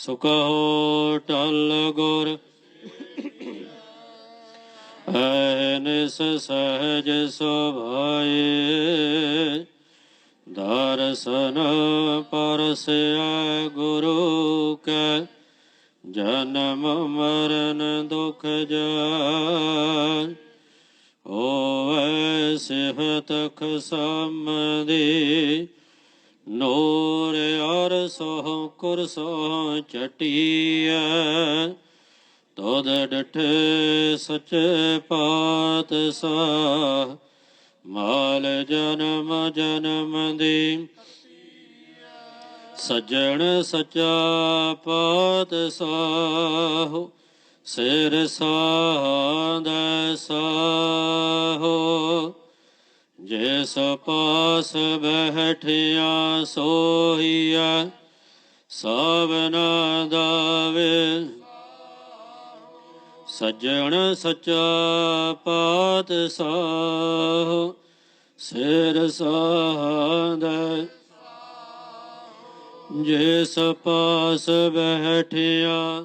ਸੁਕਹੋ ਟਲ ਗੁਰ। ਐਨਿਸ ਸਹਜ ਸੁਭਾਏ, ਦਰਸ਼ਨ ਪਰਸਿਆ ਗੁਰੂ ਕੈ, ਜਨਮ ਮਰਨ ਦੁਖ ਜਾਨ ਹੋਵੇ ਸਿਫਤ ਖਸਮਦੀ ਨੂਰ ਅਰ ਸੋ ਕੁਰਸੋ ਚਟੀਐ। ਤੋਦ ਡਠੇ ਸਚੇ ਪਾਤ ਸਾ ਮਾਲ ਜਨਮ ਜਨਮ ਦੀ। ਸਜਣ ਸਚਾ ਪਾਤ ਸਾਹੋ ਸਿਰ ਸਾਹ ਸਾਧ ਸਾਹੋ। ਜਿਸ ਪਾਸ ਬਹਿਠਿਆ ਸੋਹੀਆ ਸਭਨਾ ਦਾਵੇ। ਸਜਣ ਸਚਾ ਪਾਤ ਸਾਹ ਸਿਰ ਸਾਧ ਜਿਸ ਪਾਸ ਬਹਿਠਿਆ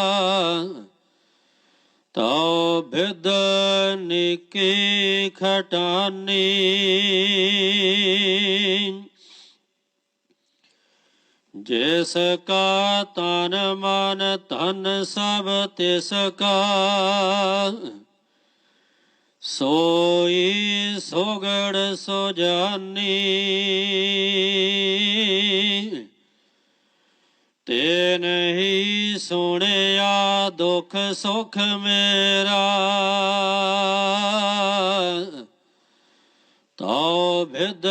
ਤਉ ਬਿਦ ਨਿਕੀ ਖਟਾਨੀ। ਜਿਸ ਕਾ ਤਨ ਮਨ ਧਨ ਸਭ ਤਿਸ ਕਾ, ਸੋਈ ਸੋਗੜ ਸੋ ਜਾਨੀ ਤੇ ਨਹੀਂ ਸੁਣਿਆ ਦੁੱਖ ਸੁਖ ਮੇਰਾ। ਤਉ ਬਿਦ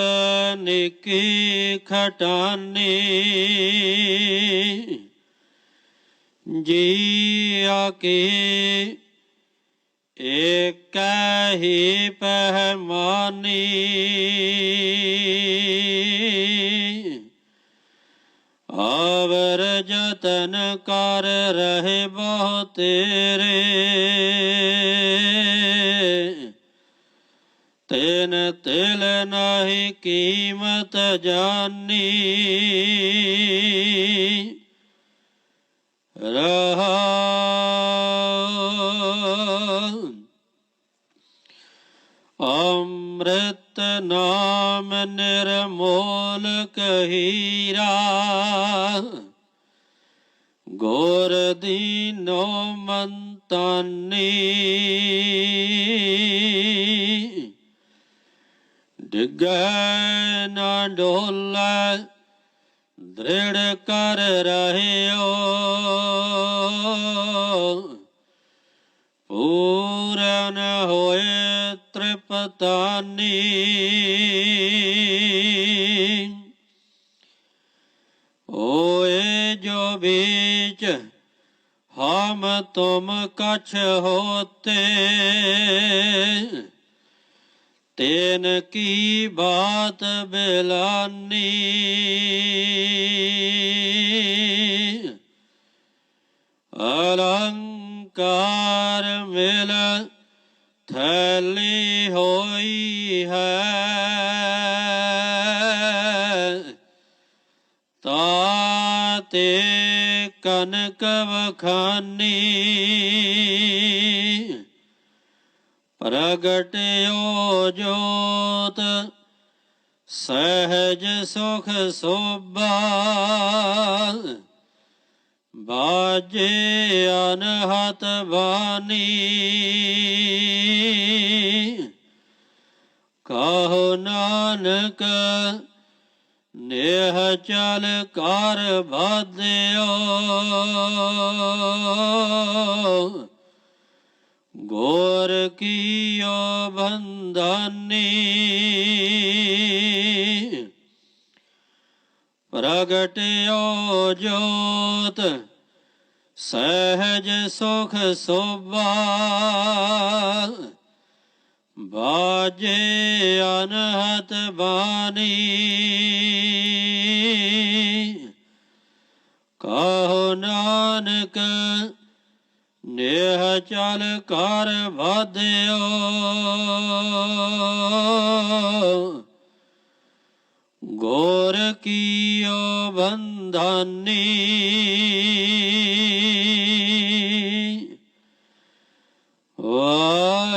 ਨਿਕੀ ਖਟਾਨੀ ਜੀ ਆਕੇ ਏਕ ਹੀ ਪਹਿਮਾਨੀ। ਜਤਨ ਕਰ ਰਹੇ ਬਹੁ ਤੇਰੇ। ਤੈਨ ਤਿਲ ਨਹੀਂ ਕੀਮਤ ਜਾਨੀ। ਰਹਾ। ਅੰਮ੍ਰਿਤ ਨਾਮ ਨਿਰਮੋਲ ਕਹੀਰਾ। ਗੋਰ ਦੀਨੋ ਮੰਤਾਨੀ। ਡਿਗੈ ਨਾ ਡੋਲਾ, ਦ੍ਰਿੜ ਕਰ ਰਹਿਓ। ਪੂਰਨ ਹੋਏ ਤ੍ਰਿਪਤਾਨੀ। ਓਏ ਜੋ ਵੀ ਨੀਚ ਹਮ ਤੁਮ ਕਛ ਹੋਤੇ। ਤੇਨ ਕੀ ਬਾਤ ਬਿਲਾਨੀ। ਅਲੰਕਾਰ ਮਿਲ ਥੈਲੀ ਹੋਈ ਹੈ। ਕਨਕ ਵਖਾਨੀ। ਪ੍ਰਗਟਿਓ ਜੋਤ ਸਹਿਜ ਸੁਖ ਸੋਭਾ। ਬਾਜੇ ਅਨਹਤ ਬਾਣੀ ਕਹੋ ਨਾਨਕ ਨੇਹ ਚਲ ਕਰ ਬਾਧਿਓ ਗੋਰ ਕੀਓ ਬੰਧਾਨੀ। ਪ੍ਰਗਟਿਓ ਜੋਤ ਸਹਿਜ ਸੁਖ ਸੋਭਾ। ਬਾ ਬਾਜੇ ਅਨਹਤ ਬਾਣੀ। ਕਹੋ ਨਾਨਕ ਨੇਹ ਚਲ ਕਰ ਵਾਧਿਓ। ਗੋਰ ਕੀਓ ਬੰਧਾਨੀ।